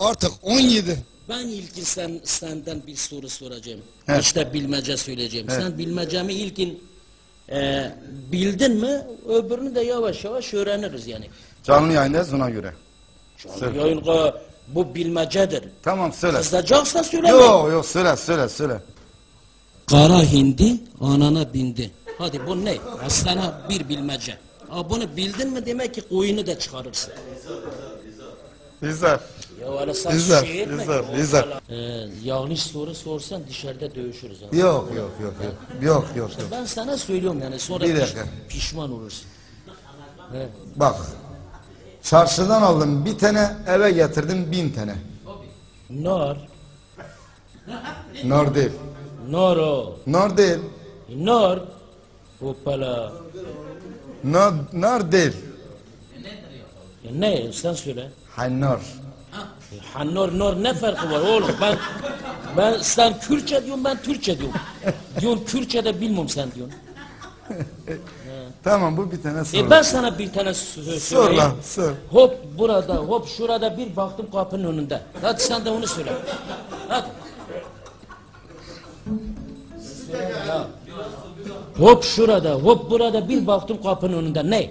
Artık 17. Ben ilkin sen, senden bir soru soracağım. Evet. İşte bilmece söyleyeceğim. Sen bilmecemi ilkin e, bildin mi öbürünü de yavaş yavaş öğreniriz yani. Canlı yayındayız ona göre. Canlı yayın bu bilmecedir. Tamam söyle. Kızacaksa söyleme. Yok yok söyle söyle söyle. Kara hindi anana bindi. Hadi bu ne? Sana bir bilmece. Ha bunu bildin mi demek ki koyunu da çıkarırsın. Güzel. Ya öyle sen Güzel, şey etme. ki, güzel. Ee, yanlış soru sorsan dışarıda dövüşürüz. ha. Yok yok yok yok. Yok yok yok. Ben sana söylüyorum yani sonra Bir piş- dakika. pişman olursun. He. Bak. Çarşıdan aldım bir tane eve getirdim bin tane. Nar. Nar değil. Nar o. Nar değil. Nar. Hoppala. Nar, nar değil. Ya ne sen söyle. Hannar. Ha nar nar ne farkı var oğlum ben ben sen Kürtçe diyorum ben Türkçe diyorum. diyorsun Kürtçe de bilmiyorum sen diyorsun. Tamam bu bir tane sor. E ben sana bir tane sö- Sor söyleyeyim. lan sor. Hop burada hop şurada bir baktım kapının önünde. Hadi sen de onu söyle. Hadi. Hop şurada hop burada bir baktım kapının önünde. Ne?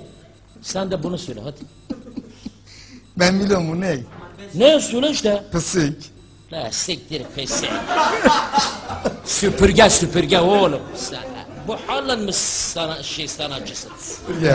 Sen de bunu söyle hadi. Ben biliyorum bu ne? Ne söyle işte. Pısık. La siktir pesi. süpürge süpürge oğlum. Sen, bu halen mi sana şey sanatçısın? Ya.